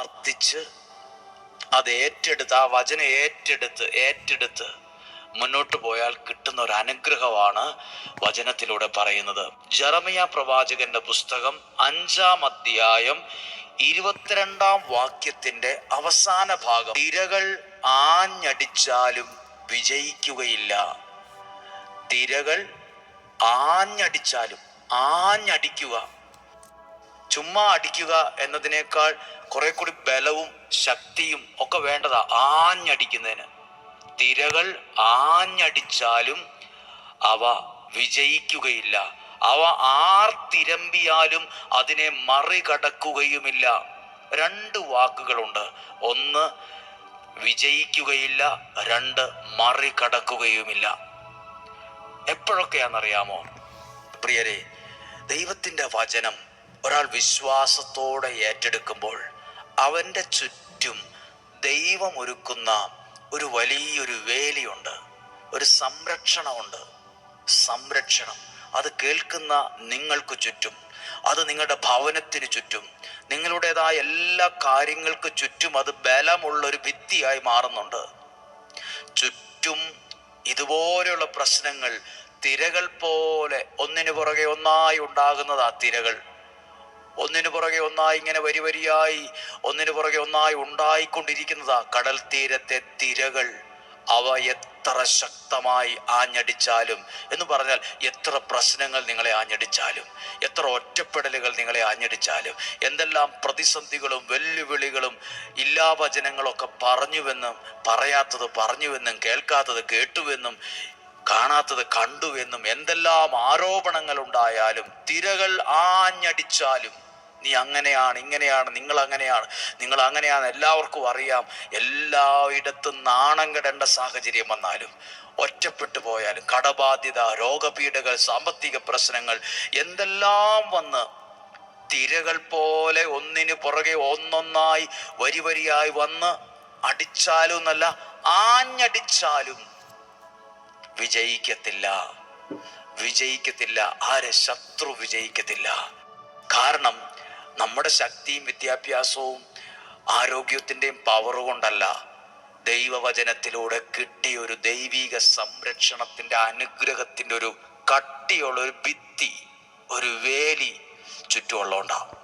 പ്രാർത്ഥിച്ച് അത് ഏറ്റെടുത്ത് ആ വചനം ഏറ്റെടുത്ത് ഏറ്റെടുത്ത് മുന്നോട്ട് പോയാൽ കിട്ടുന്ന ഒരു അനുഗ്രഹമാണ് വചനത്തിലൂടെ പറയുന്നത്. ജറമിയ പ്രവാചകന്റെ പുസ്തകം അഞ്ചാം അധ്യായം ഇരുപത്തിരണ്ടാം വാക്യത്തിന്റെ അവസാന ഭാഗം. തിരകൾ ആഞ്ഞടിച്ചാലും വിജയിക്കുകയില്ല. തിരകൾ ആഞ്ഞടിച്ചാലും ആഞ്ഞടിക്കുക. ചുമ്മാ അടിക്കുക എന്നതിനേക്കാൾ കുറെ കൂടി ബലവും ശക്തിയും ഒക്കെ വേണ്ടതാ ആഞ്ഞടിക്കുന്നതിന്. തിരകൾ ആഞ്ഞടിച്ചാലും അവ വിജയിക്കുകയില്ല. അവ ആർത്തിരമ്പിയാലും അതിനെ മറികടക്കുകയുമില്ല. രണ്ട് വാക്കുകളുണ്ട്. ഒന്ന് വിജയിക്കുകയില്ല. രണ്ട് മറികടക്കുകയുമില്ല. എപ്പോഴൊക്കെയാണെന്നറിയാമോ? പ്രിയരെ ദൈവത്തിന്റെ വചനം ഒരാൾ വിശ്വാസത്തോടെ ഏറ്റെടുക്കുമ്പോൾ അവന്റെ ചുറ്റും ദൈവം ഒരുക്കുന്ന ഒരു വലിയൊരു വേലിയുണ്ട് ഒരു സംരക്ഷണമുണ്ട്. സംരക്ഷണം. അത് കേൾക്കുന്ന നിങ്ങൾക്ക് ചുറ്റും അത് നിങ്ങളുടെ ഭവനത്തിന് ചുറ്റും നിങ്ങളുടേതായ എല്ലാ കാര്യങ്ങൾക്ക് ചുറ്റും അത് ബലമുള്ള ഒരു ഭിത്തിയായി മാറുന്നുണ്ട്. ചുറ്റും ഇതുപോലെയുള്ള പ്രശ്നങ്ങൾ തിരകൾ പോലെ ഒന്നിനു പുറകെ ഒന്നായി ഉണ്ടാകുന്നതാ തിരകൾ. ഒന്നിനു പുറകെ ഒന്നായി ഇങ്ങനെ വരി വരിയായി ഒന്നിനു പുറകെ ഒന്നായി ഉണ്ടായിക്കൊണ്ടിരിക്കുന്നതാ കടൽ തീരത്തെ തിരകൾ. അവ എത്ര ശക്തമായി ആഞ്ഞടിച്ചാലും എന്ന് പറഞ്ഞാൽ എത്ര പ്രശ്നങ്ങൾ നിങ്ങളെ ആഞ്ഞടിച്ചാലും എത്ര ഒറ്റപ്പെടലുകൾ നിങ്ങളെ ആഞ്ഞടിച്ചാലും എന്തെല്ലാം പ്രതിസന്ധികളും വെല്ലുവിളികളും ഇല്ലാവചനങ്ങളൊക്കെ പറഞ്ഞുവെന്നും പറയാത്തത് പറഞ്ഞുവെന്നും കേൾക്കാത്തത് കേട്ടുവെന്നും കാണാത്തത് കണ്ടുവെന്നും എന്തെല്ലാം ആരോപണങ്ങൾ ഉണ്ടായാലും തിരകൾ ആഞ്ഞടിച്ചാലും നീ അങ്ങനെയാണ് ഇങ്ങനെയാണ് നിങ്ങൾ അങ്ങനെയാണ് നിങ്ങൾ അങ്ങനെയാണ് എല്ലാവർക്കും അറിയാം. എല്ലായിടത്തും നാണം കെടേണ്ട സാഹചര്യം വന്നാലും ഒറ്റപ്പെട്ടു പോയാലും കടബാധ്യത രോഗപീഠകൾ സാമ്പത്തിക പ്രശ്നങ്ങൾ എന്തെല്ലാം വന്ന് തിരകൾ പോലെ ഒന്നിനു പുറകെ ഒന്നൊന്നായി വരി വരിയായി വന്ന് അടിച്ചാലും എന്നല്ല ആഞ്ഞടിച്ചാലും വിജയിക്കത്തില്ല. വിജയിക്കത്തില്ല. ആരെ? ശത്രു വിജയിക്കത്തില്ല. കാരണം നമ്മുടെ ശക്തിയും വിദ്യാഭ്യാസവും ആരോഗ്യത്തിന്റെയും പവർ കൊണ്ടല്ല. ദൈവവചനത്തിലൂടെ കിട്ടിയ ഒരു ദൈവിക സംരക്ഷണത്തിന്റെ അനുഗ്രഹത്തിന്റെ ഒരു കട്ടിയുള്ള ഒരു ഭിത്തി ഒരു വേലി ചുറ്റുമുള്ളതുകൊണ്ടാണ്